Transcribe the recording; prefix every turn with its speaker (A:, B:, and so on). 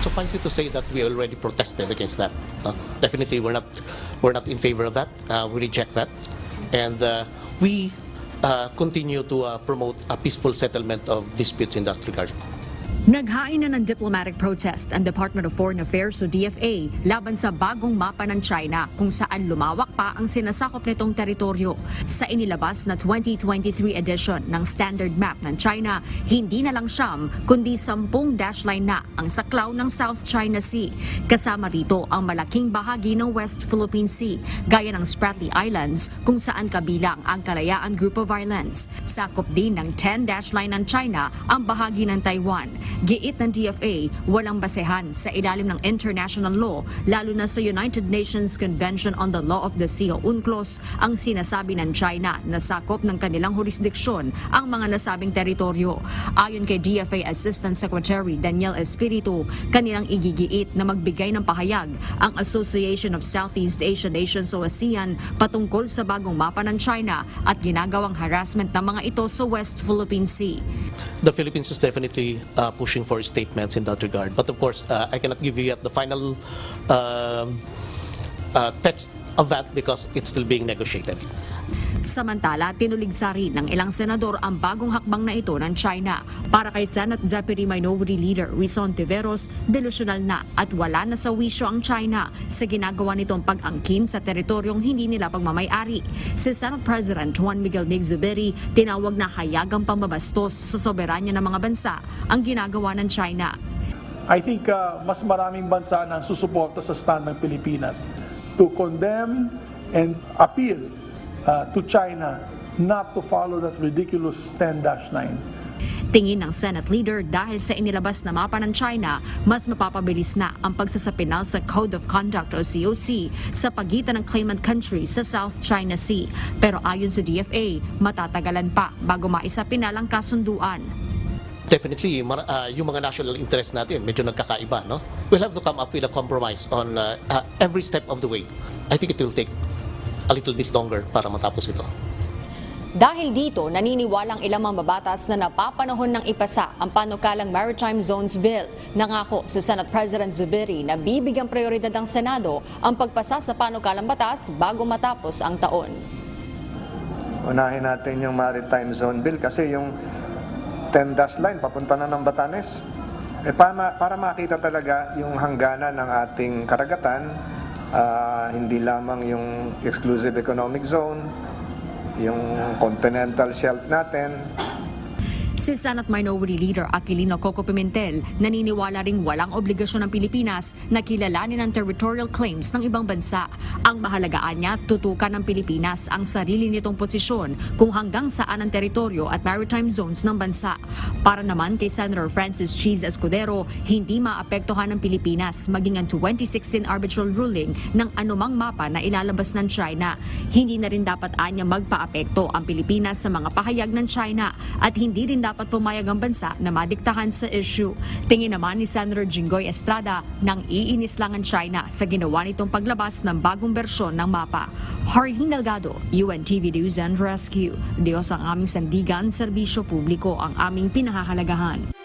A: Suffice it to say that we already protested against that. Uh, definitely, we're not we're not in favor of that. Uh, we reject that, and uh, we uh, continue to uh, promote a peaceful settlement of disputes in that regard.
B: Naghain na ng diplomatic protest ang Department of Foreign Affairs o DFA laban sa bagong mapa ng China kung saan lumawak pa ang sinasakop nitong teritoryo. Sa inilabas na 2023 edition ng Standard Map ng China, hindi na lang siyam kundi sampung dash line na ang saklaw ng South China Sea. Kasama rito ang malaking bahagi ng West Philippine Sea, gaya ng Spratly Islands kung saan kabilang ang Kalayaan Group of Islands. Sakop din ng 10 dash line ng China ang bahagi ng Taiwan. Giit ng DFA, walang basehan sa ilalim ng international law, lalo na sa United Nations Convention on the Law of the Sea o UNCLOS, ang sinasabi ng China na sakop ng kanilang jurisdiksyon ang mga nasabing teritoryo. Ayon kay DFA Assistant Secretary Daniel Espiritu, kanilang igigiit na magbigay ng pahayag ang Association of Southeast Asian Nations o ASEAN patungkol sa bagong mapa ng China at ginagawang harassment ng mga ito sa West Philippine Sea.
A: The Philippines is definitely uh, pushing for statements in that regard. But of course, uh, I cannot give you yet the final um, uh, text of that because it's still being negotiated.
B: Samantala, tinuligsa rin ng ilang senador ang bagong hakbang na ito ng China. Para kay Senate Deputy Minority Leader Rizon Tiveros, delusional na at wala na sa wisyo ang China sa ginagawa nitong pag-angkin sa teritoryong hindi nila pagmamayari. Si Senate President Juan Miguel Mig Zubiri tinawag na hayagang pambabastos sa soberanya ng mga bansa ang ginagawa ng China.
C: I think uh, mas maraming bansa na susuporta sa stand ng Pilipinas to condemn and appeal uh, to China not to follow that ridiculous 10-9.
B: Tingin ng Senate leader dahil sa inilabas na mapa ng China, mas mapapabilis na ang pagsasapinal sa Code of Conduct o COC sa pagitan ng claimant country sa South China Sea. Pero ayon sa DFA, matatagalan pa bago maisapinal ang kasunduan.
A: Definitely, mar- uh, yung mga national interest natin, medyo nagkakaiba, no? We'll have to come up with a compromise on uh, uh, every step of the way. I think it will take a little bit longer para matapos ito.
B: Dahil dito, naniniwalang ilang mambabatas na napapanahon ng ipasa ang panukalang Maritime Zones Bill. Nangako si Senate President Zubiri na bibigyang prioridad ng Senado ang pagpasa sa panukalang batas bago matapos ang taon.
D: unahin natin yung Maritime Zone Bill kasi yung 10 dash line papunta na ng Batanes. Eh, para, para makita talaga yung hangganan ng ating karagatan, ah, hindi lamang yung exclusive economic zone, yung continental shelf natin,
B: Si Senate Minority Leader Aquilino Coco Pimentel naniniwala ring walang obligasyon ng Pilipinas na kilalanin ang territorial claims ng ibang bansa. Ang mahalagaan niya, tutukan ng Pilipinas ang sarili nitong posisyon kung hanggang saan ang teritoryo at maritime zones ng bansa. Para naman kay Senator Francis Cheese Escudero, hindi maapektuhan ng Pilipinas maging ang 2016 arbitral ruling ng anumang mapa na ilalabas ng China. Hindi na rin dapat anya magpaapekto ang Pilipinas sa mga pahayag ng China at hindi rin dapat pumayag ang bansa na madiktahan sa issue. Tingin naman ni Senator Jinggoy Estrada nang iinis lang ang China sa ginawa nitong paglabas ng bagong bersyon ng mapa. Harleen Delgado, UNTV News and Rescue. Diyos ang aming sandigan, serbisyo publiko ang aming pinahahalagahan.